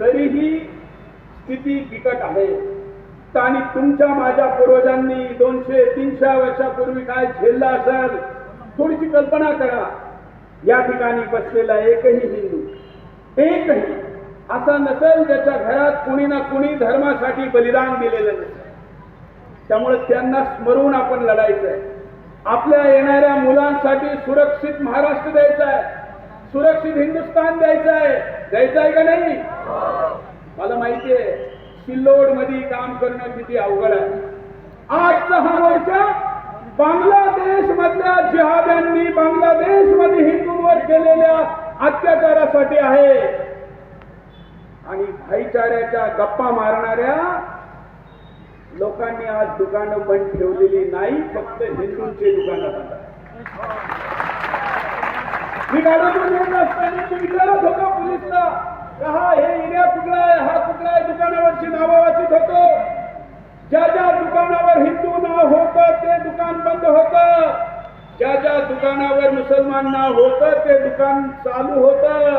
तरीही स्थिती बिकट आहे. आणि तुमच्या माझ्या पूर्वजांनी दोनशे तीनशे वर्षापूर्वी काय झेलला असेल थोडीशी कल्पना करा. या ठिकाणी बसलेला एकही हिंदू एकही असा नसेल ज्याच्या घरात कुणी ना कुणी धर्मासाठी बलिदान दिलेलं नसेल. त्यामुळे त्यांना स्मरून आपण लढायचं आहे आपल्या येणाऱ्या मुलांसाठी सुरक्षित महाराष्ट्र द्यायचा आहे सुरक्षित हिंदुस्थान द्यायचं आहे. द्यायचं आहे का नाही? मला माहिती आहे सिल्लोडमध्ये काम करणं किती अवघड आहे. आजचा हा मोर्चा बांगलादेश मधल्या जिहाद्यांनी बांगलादेशमध्ये हिंदूंवर केलेल्या अत्याचारासाठी आहे. आणि भाईचाऱ्याच्या गप्पा मारणाऱ्या लोकांनी आज दुकानं बंद ठेवलेली नाही फक्त हिंदूंची दुकानं बंद. मी गाडीतून येत असताना मी विचारत होतो पोलिसला का हा हे एरिया कुठला आहे? हा कुठला आहे? दुकानावरची नावं वाचित होतो ज्या ज्या दुकानावर हिंदू नाव होतं ते दुकान बंद होतं. ज्या ज्या दुकानावर मुसलमान नाव होतं ते दुकान चालू होतं.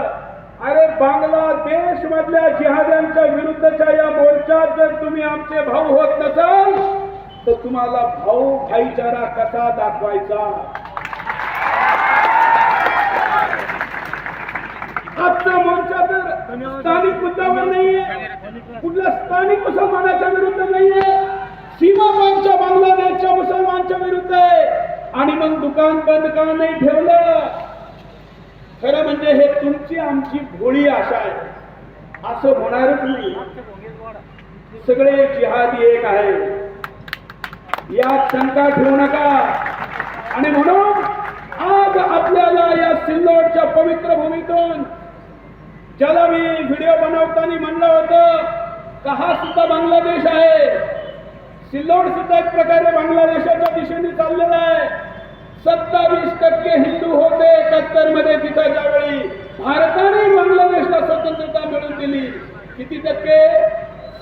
अरे बांगलादेश मधल्या जिहाद्यांच्या विरुद्धच्या या मोर्चात जर तुम्ही आमचे भाऊ होत नसाल तर तुम्हाला भाऊ भाईचारा कसा दाखवायचा आजचा मोर्चा तर स्थानिक मुद्द्यावर नाहीये कुठल्या स्थानिक मुसलमानाच्या विरुद्ध नाहीये. सीमापारच्या बांगलादेशच्या मुसलमानच्या विरुद्ध आहे. आणि मग दुकान बंद का नाही ठेवलं? खरं म्हणजे हे तुमची आमची भोळी आशा आहे. असं होणारच नाही. सगळे जिहादी एक आहे. यात शंका ठेवू नका. आणि म्हणून आज आपल्याला या सिल्लोडच्या पवित्र भूमीतून ज्याला मी व्हिडिओ बनवताना म्हणलं होतं का हा सुद्धा बांगलादेश आहे. सिल्लोड सुद्धा एक प्रकारे बांगलादेशाच्या दिशेने चाललेला आहे. सत्तावीस टक्के हिंदू होते एकाहत्तरमध्ये तिथं ज्यावेळी भारताने बांगलादेशला स्वतंत्रता मिळवून दिली. किती टक्के?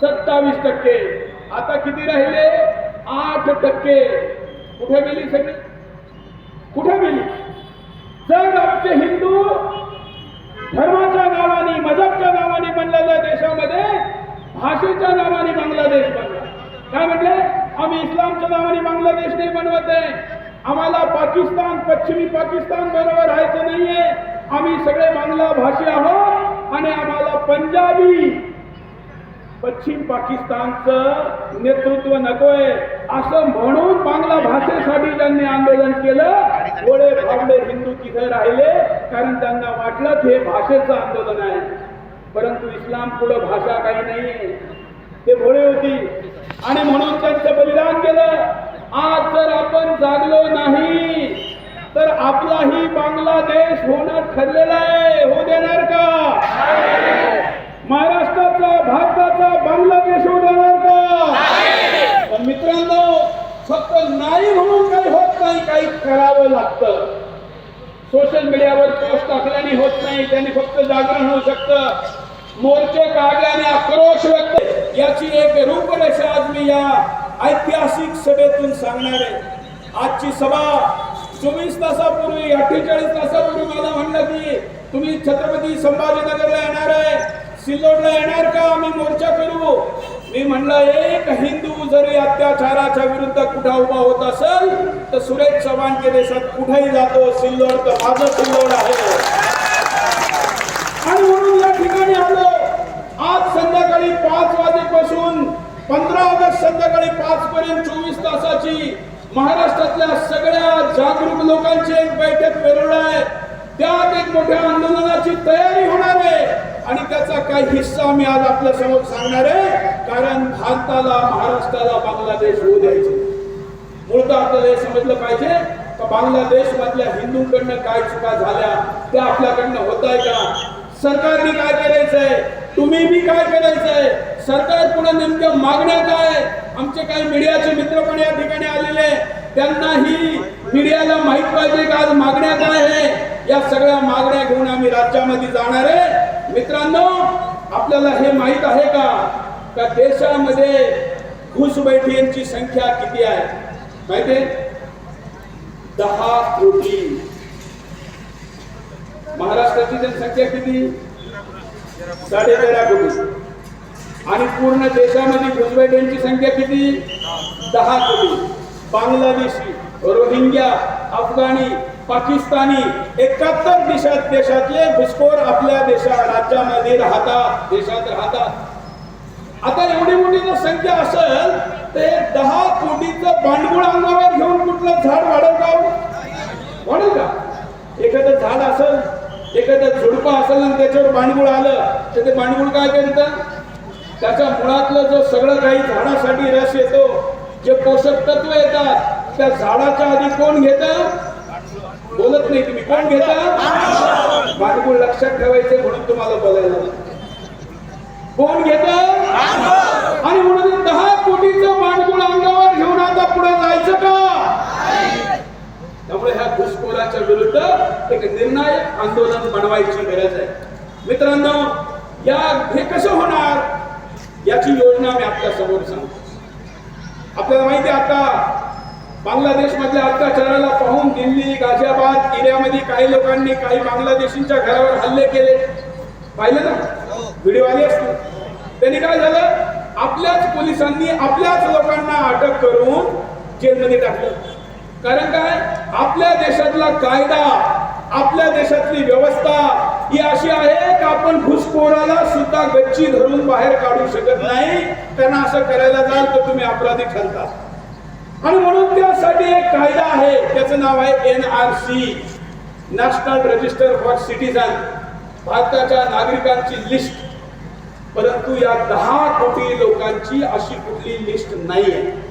सत्तावीस टक्के. आता किती राहिले? आठ टक्के. कुठे गेली सगळी? कुठे गेली? जर आमचे हिंदू धर्माच्या नावाने मजबच्या नावाने बनलेल्या देशामध्ये भाषेच्या नावाने बांगलादेश बनला. काय म्हटले? आम्ही इस्लामच्या नावाने बांगलादेश नाही बनवत आहे. आम्हाला पाकिस्तान पश्चिमी पाकिस्तान बरोबर राहायचं नाहीये. आम्ही सगळे बांगला भाषी आहोत आणि आम्हाला पंजाबी पश्चिम पाकिस्तानचं नेतृत्व नकोय. असं म्हणून बांगला भाषेसाठी ज्यांनी आंदोलन केलं गोळे भावले हिंदू तिथे राहिले. कारण त्यांना वाटलंच हे भाषेचं आंदोलन आहे. परंतु इस्लाम पुढं भाषा काही नाही ते भोळे होती. आणि म्हणून त्यांचं बलिदान केलं. आज जर आपण जागलो नाही तर आपलाही बांगलादेश होणं ठरलेला आहे होऊ देणार का महाराष्ट्राचा भारताचा बांगलादेश होऊ देणार का तर मित्रांनो फक्त नाही म्हणून काही होत नाही काही करावं लागतं सोशल मीडियावर पोस्ट टाकल्याने होत नाही त्याने फक्त जागरण होऊ शकतं. मोर्चे काढल्याने आक्रोश व्यक्त याची एक रूपरेषा आज मी या ऐतिहासिक सभेतून सांगणार आहे. आजची सभा चोवीस तासापूर्वी अठ्ठेचाळीस तासापूर्वी मला म्हणलं की तुम्ही छत्रपती संभाजीनगरला येणार आहे सिल्लोडला येणार का? आम्ही मोर्चा करू मी म्हणलं एक हिंदू जरी अत्याचाराच्या विरुद्ध कुठं उभा होत असेल तर सुरेश चव्हाणच्या देशात कुठेही जातो. सिल्लोड तर माझं सिल्लोड आहे. आणि म्हणून या ठिकाणी आलो. आज संध्याकाळी पाच वाजेपासून पंधरा ऑगस्ट संध्याकाळी पाच पर्यंत चोवीस तासाची महाराष्ट्रातल्या सगळ्या जागरूक लोकांची एक बैठक पेरवणार आहे. त्यात एक मोठ्या आंदोलनाची तयारी होणार आहे. आणि त्याचा काही हिस्सा मी आज आपल्यासमोर सांगणार आहे. कारण भारताला महाराष्ट्राला बांगलादेश होऊ द्यायचे. मूळत आपल्याला हे समजलं पाहिजे का बांगलादेश मधल्या हिंदूंकडनं काय चुका झाल्या त्या आपल्याकडनं होत आहे का? सरकारने काय करायचंय? तुम्ही बी काय करायचंय? सरकार पुढे नेमक्या मागण्या काय आमचे काही मीडियाचे मित्र पण या ठिकाणी आलेले त्यांनाही मीडियाला माहीत पाहिजे का आज मागण्या काय आहे? या सगळ्या मागण्या घेऊन आम्ही राज्यामध्ये जाणार आहे. मित्रांनो आपल्याला हे माहीत आहे का? का देशामध्ये घुसबैठींची संख्या किती आहे? माहिती दहा कोटी. महाराष्ट्राची जनसंख्या किती? साडे तेरा कोटी. आणि पूर्ण देशामध्ये घुसपैठ्यांची संख्या किती? दहा कोटी. बांगलादेशी रोहिंग्या अफगाणी पाकिस्तानी एकाहत्तर देशात देशातले घुसखोर आपल्या देशा राज्यामध्ये राहतात देशात राहतात आता एवढी मोठी जर संख्या असेल ते दहा कोटीचं भांडवल अंगावर घेऊन कुठलं झाड वाढव का वाढेल का? एखादं झाड असेल एखादं झुडपं असेल आणि त्याच्यावर भांडवल आलं तर ते भांडवल काय करतं? त्याच्या मुळातलं जो सगळं काही झाडासाठी रस येतो जे पोषक तत्व येतात त्या झाडाच्या आधी कोण घेत बोलत नाही तुम्ही. कोण घेता भांडवल लक्षात ठेवायचे म्हणून तुम्हाला बोलायला कोण घेत आणि म्हणून दहा कोटीचं भांडवल अंगावर घेऊन आता पुढे जायचं का? त्यामुळे ह्या घुसखोराच्या विरुद्ध एक निर्णायक आंदोलन बनवायची गरज आहे. मित्रांनो या हे कसं होणार? याची योजना मी आपल्यासमोर सांगतो. आपल्याला माहिती आहे आता बांगलादेशमधल्या अत्याचाराला पाहून दिल्ली गाझियाबाद एरियामध्ये काही लोकांनी काही बांगलादेशींच्या घरावर हल्ले केले. पाहिलं ना? व्हिडिओ आले असतील त्यांनी काय झालं? आपल्याच पोलिसांनी आपल्याच लोकांना अटक करून जेलमध्ये टाकलं. कारण काय? आपल्या देशातला कायदा आपल्या देशातली व्यवस्था ही अशी आहे की आपण घुसखोराला सुद्धा गच्ची धरून बाहेर काढू शकत नाही. त्यांना असं करायला जाल तर तुम्ही अपराधी ठरता. आणि म्हणून त्यासाठी एक कायदा आहे. त्याचं नाव आहे N R C national register for citizen भारताच्या नागरिकांची लिस्ट. परंतु या दहा कोटी लोकांची अशी कुठली लिस्ट नाही आहे